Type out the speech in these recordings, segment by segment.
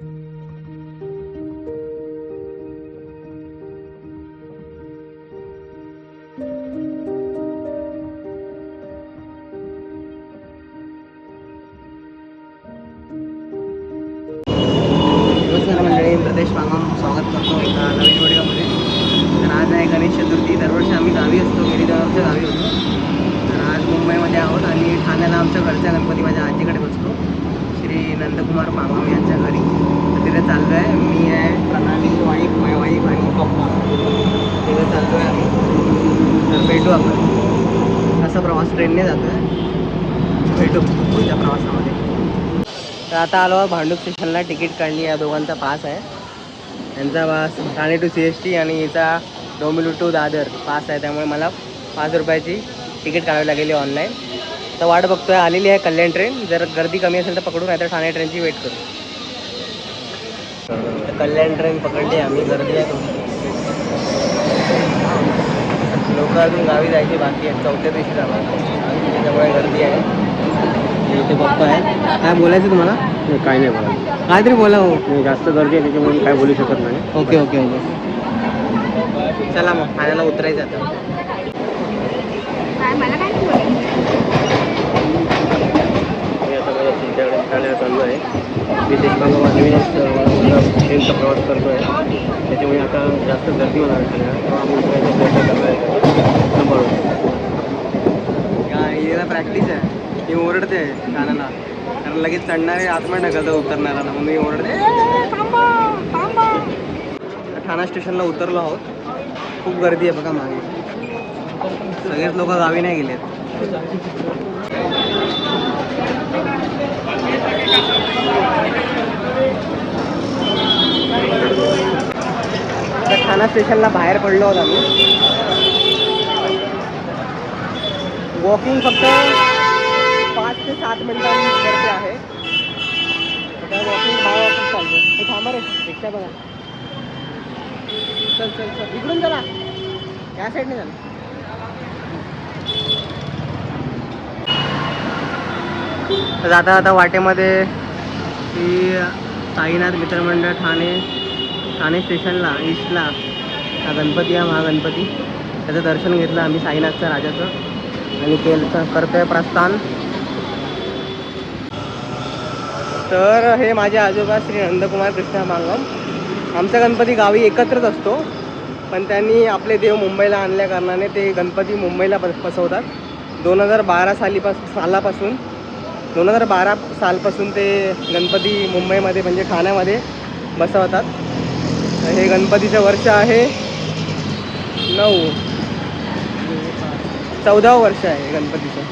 नमस्कार प्रदेश वांगम स्वागत करतो एका नवीन व्हिडिओमध्ये. तर आज आहे गणेश चतुर्थी. दरवर्षी आम्ही गावी असतो गिरीधराच्या गावी होतो. तर आज मुंबईमध्ये आहोत आणि ठाण्याला आमच्या घरच्या गणपती माझ्या आजीकडे बसतो. श्री नंदकुमार पांगम यांच्या घरी. तर तिथे चाललो आहे मी आहे प्रणाली वाईफ माय वाईफ आणि पप्पा. तिथे चाललो आहे आम्ही. तर भेटू आपण. असा प्रवास ट्रेनने जातो आहे भेटू पुढच्या प्रवासामध्ये. तर आता आलो भांडूप स्टेशनला. तिकीट काढली या दोघांचा पास आहे. यांचा pass Thane to C S T आणि याचा डोंबिवली टू दादर पास आहे. त्यामुळे मला पाच रुपयाची तिकीट काढावी लागेली ऑनलाईन तर वाट बघतोय आलेली आहे कल्याण ट्रेन जर गर्दी कमी असेल तर पकडू नाही तर ठाणे ट्रेनची वेट करू. तर कल्याण ट्रेन पकडली आम्ही गर्दी आहे लोक अजून गावी जायची बाकी आहेत चौथ्या दिवशी जाणार. त्याच्यामुळे गर्दी आहे. इथे पप्पा आहे. काय बोलायचं तुम्हाला? नाही काय नाही बोला काहीतरी बोला हो. नाही जास्त गर्दी आहे त्याच्यामुळे काय बोलू शकत नाही. Okay okay okay. चला मग ठाण्याला उतरायचं आता. विशेष म्हणजे नवीनच ट्रेनचा प्रवास करतो आहे त्याच्यामुळे आता जास्त गर्दी होणार ठाण्याला तेव्हा आम्ही उतरायचा प्रयत्न करणार आहे सांभाळून हिला प्रॅक्टिस आहे ही। ओरडते ठाण्याला कारण लगेच चढणारे आतमध्ये ढकलतं उतरणारा ना। म्हणून ही ओरडते "ए, थांबा थांबा। ठाणा स्टेशनला उतरलो आहोत खूप गर्दी आहे बघा मागे। सगळेच लोक गावी नाही गेलेत। ठाणा स्टेशनला बाहेर पडलो आहोत आम्ही. वॉकिंग फक्त पाच ते सात मिनिटांवरती आहे. वॉकिंग भाव खूप चालतो हे थांबा रे रिक्षा बघा. चल चल चल. इकडून चला. या साईडने झालं जाता जाता वाटेमध्ये ती साईनाथ मित्रमंडळ ठाणे ठाणे स्टेशनला ईस्टला हा गणपती हा महागणपती. त्याचं दर्शन घेतलं आम्ही साईनाथचं राजाचं. आणि केलं करतोय प्रस्थान. तर हे माझे आजोबा श्री नंदकुमार कृष्णा मांगम. आमचा गणपती गावी एकत्रच असतो. पण त्यांनी आपले देव मुंबईला आणल्या कारणाने ते गणपती मुंबईला बस बसवतात. दोन हजार बारा सालीपास सालापासून दोन हजार बारा सालपासून ते गणपती मुंबईमध्ये म्हणजे ठाण्यामध्ये बसवतात. हे गणपतीचं वर्ष आहे नऊ. चौदावं वर्ष आहे गणपतीचं.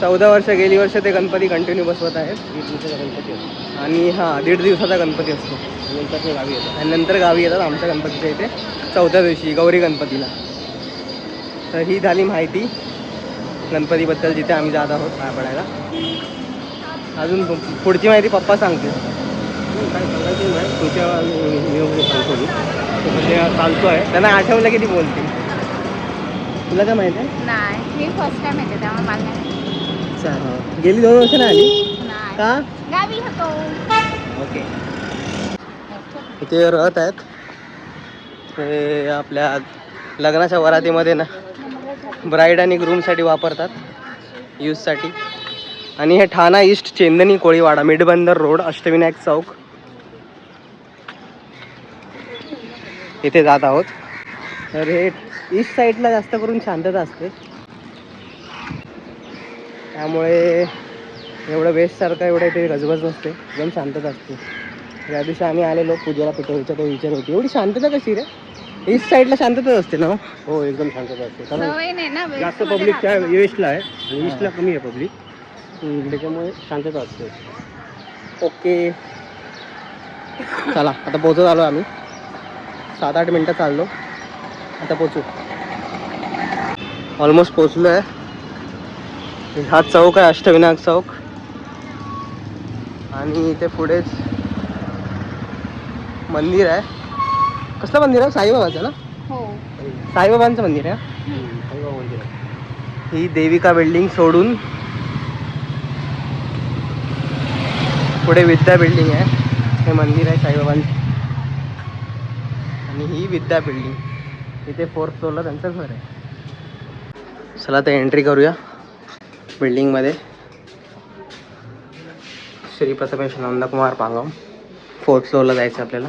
चौदा वर्ष गेली वर्ष ते गणपती कंटिन्यू बसवत आहेत. दीड दिवसाचा गणपती असतो. आणि हां दीड दिवसाचा गणपती असतो. नंतर ते गावी येतात. आणि नंतर गावी येतात आमच्या गणपतीच्या इथे. चौथ्या दिवशी गौरी गणपतीला. तर ही झाली माहिती. गणपतीबद्दल जिथे आम्ही जात आहोत पाय पडायला अजून पुढची माहिती पप्पा सांगतील. काय सांगायचं नाही तुमच्या व्हिडिओमध्ये सांगतो मी. तो सध्या चालतो आहे. त्यांना आठवलं की ती बोलते तुला काय माहिती आहे? नाही मी फर्स्ट टाइम येते त्यामुळे मला नाही अच्छा गेली दोन वर्ष नाही आली नाही. का? गावी होतो. ओके. इथे रथ आहेत. ते आपल्या लग्नाच्या वरातीमध्ये ना. ब्राईड आणि ग्रूमसाठी वापरतात यूजसाठी. आणि हे ठाणा ईस्ट चेंदनी कोळीवाडा मिडबंदर रोड अष्टविनायक चौक. इथे जात आहोत. तर हे ईस्ट साईडला जास्त करून शांतता असते. त्यामुळे एवढं वेस्टसारखं एवढं इथे गजबज नसते. एकदम शांतता असते. या दिवशी आम्ही आलेलो पूजेला पिठोळीच्या तो विचार होती. एवढी शांतता कशी रे? ईस्ट साईडला शांतता असते ना हो? हो एकदम शांतता असते कारण सवय नाही ना west जास्त मध्ये पब्लिक त्या राहतो. वेस्टला आहे आणि ईस्टला कमी आहे पब्लिक त्याच्यामुळे शांतता असते. ओके. चला आता पोचत आलो आम्ही. सात आठ मिनटं चाललो. आता पोचू ऑलमोस्ट पोचलो आहे हा चौक आहे अष्टविनायक चौक. आणि इथे पुढेच मंदिर आहे. कसलं मंदिर आहे? साईबाबाचं ना? हो. साईबाबांचं मंदिर आहे. साईबाबा मंदिर आहे ही देविका बिल्डिंग सोडून पुढे विद्या बिल्डिंग आहे. हे मंदिर आहे साईबाबांचं. आणि ही विद्या बिल्डिंग. इथे फोर्थ फ्लोअरला त्यांचं घर आहे. चला तर एंट्री करूया बिल्डिंगमध्ये श्री प्रथमेश नंदकुमार पांगम. फोर्थ फ्लोअरला जायचं आपल्याला.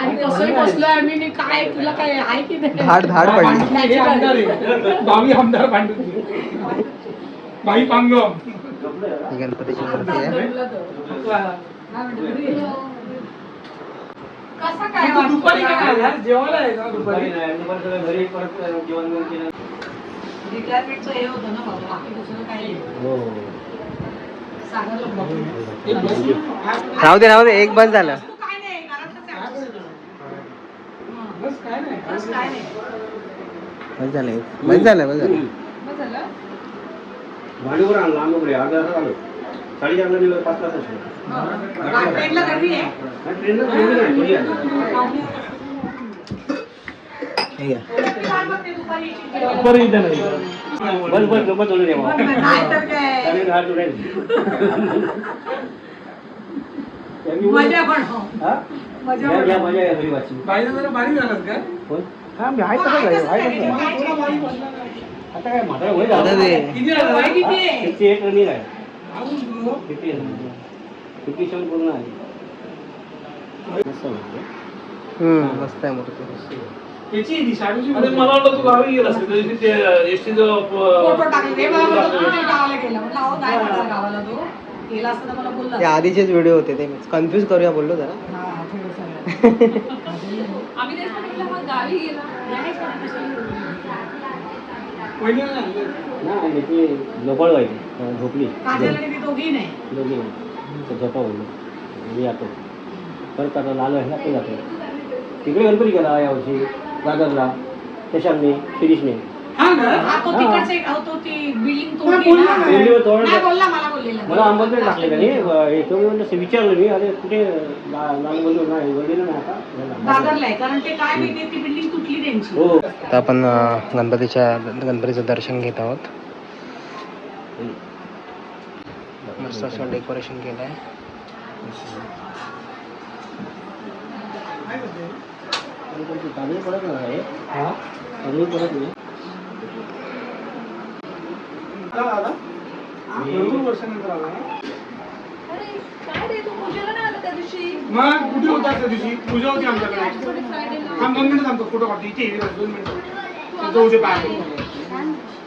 आणि कसं बसलोय आम्ही नी काय तुला काय आहे की नाही? धाड धाड पडली हे आमदार आहे. भावी आमदार पांडू भाई पांगम. ही गणपतीची मूर्ती आहे. कसं काय तू दुपारी काय आला? जेवायला आहे का दुपारी? घरी परत जेवण बिवण केलं. रिटायरमेंटचं हे होतं ना बाबा बाकी दुसरं काही नाही. हो. सागरला बघून. हे बस राहू दे राहू दे एक बंद झालं तू काय नाही घरातच आहे आमचं सगळं. हं. बस काय नाही. बस काय नाही. बंद झालं बंद झालं बंद झालं. बस झालं? भांडीवर आणलं आम्ही पुढे अर्धा तास आलो साडेचारला निघालो पाच तास असलो हं. ट्रेनला गर्दी आहे? ट्रेनला गेली नाही. हे. दुपारी इथं नाही? बस बस गप्पा चालू दे पण नाही तर काय चालेल हात उडेल मजा पण हो. हा? मजा घ्या पण घ्या हो. मजा आहे घरी वाची बाईला जरा बारीक झालात का? कोण? हा मी आहे तसं घरी आहे तसं थोडा बारीक बसला आता काय म्हातारा वय आता झालं. ते किती झाला वय किती आहे? फिफ्टी एट रनिंग आहे. अजून फिफ्टी फिफ्टी सेवन पूर्ण आहे मस्त वाटलं. हम्म, मस्त आहे मूर्ती याची आहे ती शाडूची अरे मला वाटलं तू गावी गेला असेल त्या दिवशी ते एसटीचं फोटो टाकले. ते मला म्हणत होता, "तू गावाला गेला. म्हटलं अहो नाही म्हटलं गावाला तो. गेला असता मला बोलला ते आधीचेच व्हिडिओ होते ते. कन्फ्युज करूया बोललो जरा. हा थोडंसं. आम्ही तेच म्हटलं मग गावी गेला. नाही झोपाळ व्हायची झोपली. काजल आणि ती दोघी नाही. दोघी नाही. तर झोपा बोललो. मी जातो परत आता लालो आहे ना ते जातो. तिकडे गणपती गेला यावर्षी दादरला. त्याच्याने शिरीषने. हा ना? हा तो हा. तिकडचे अहो, तो ती बिल्डिंग नाही, तोडली बोलला ना. नाही. बिल्डिंगवर तोरण नाही बोलला मला बोललेला. मला आंबेडकर टाकले का नाही तो मी म्हणलं विचारलं मी अरे कुठे ला- लाल बोललो नाही बोललेलं नाही आता. दादरला आहे कारण ते काय माहिती ती बिल्डिंग तुटली त्यांची. हो. आता आपण अं, गणपतीच्या गणपतीचं दर्शन घेत आहोत. मस्त असं डेकोरेशन केलं आहे तांदूळ पडत नाही तांदूळ पडत नाही भरपूर वर्षानंतर आला. ना मग कुठे होता त्या दिवशी? पूजा होती आमच्याकडे. थांब दोन मिनिटं थांबतो फोटो काढतो. इथे दोन मिनिटं. जाऊ दे बाहेर.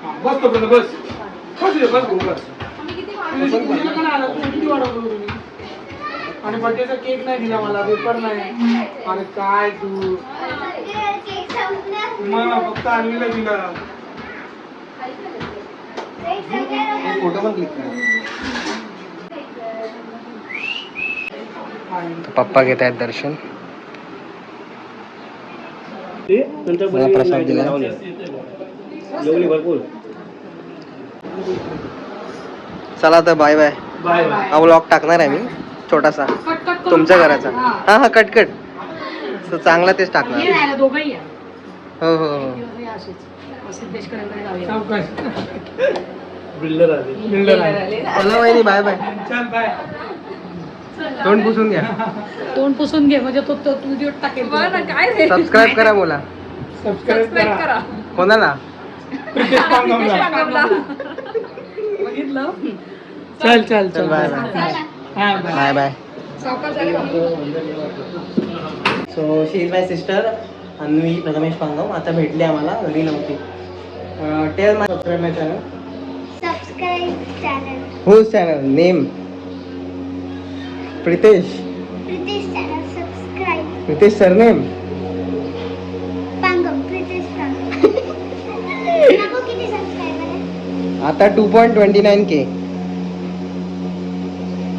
हा, बस तोपर्यंत बस. बस इथे, बस भाऊ, बस. पूजेला आला? तू किती बघत होती? आणि बर्थडेचा केक नाही दिला मला पेपर नाही. आणि काय तू? मला फक्त आणलेलं दिलं. फोटो पण क्लिक करा. पप्पा घेत आहेत दर्शन. मला प्रसाद दिला. भरपूर. चला तर बाय बाय. Bye bye. हा व्लॉग टाकणार आहे मी छोटासा. तुमच्या. घराचा. हा. हा कट कट. So, चांगला तेच टाकणार. राहिलं दोघंही आहे. हो हो हो. जाऊया. सावकाश बिल्डर आले. बिल्डर. चला वहिनी बाय बाय चल बाय तोंड पुसून घ्या. तोंड पुसून घे म्हणजे तो तो व्हिडिओ टाकेल काय रे? सबस्क्राईब करा बोला सबस्क्राईब करा. कोणाला? प्रितेश पांगमला. बघितलं? चल चल चल बाय बाय हा बाय बाय सावकाश? So she is my sister Anvi Prathamesh Pangam आता भेटली आम्हाला घरी नव्हती tell my subscribe my channel. Whose channel name Pritesh. Pritesh surname. Pritesh Pangam. नको किती सबस्क्रायबर आहे आता two point twenty nine K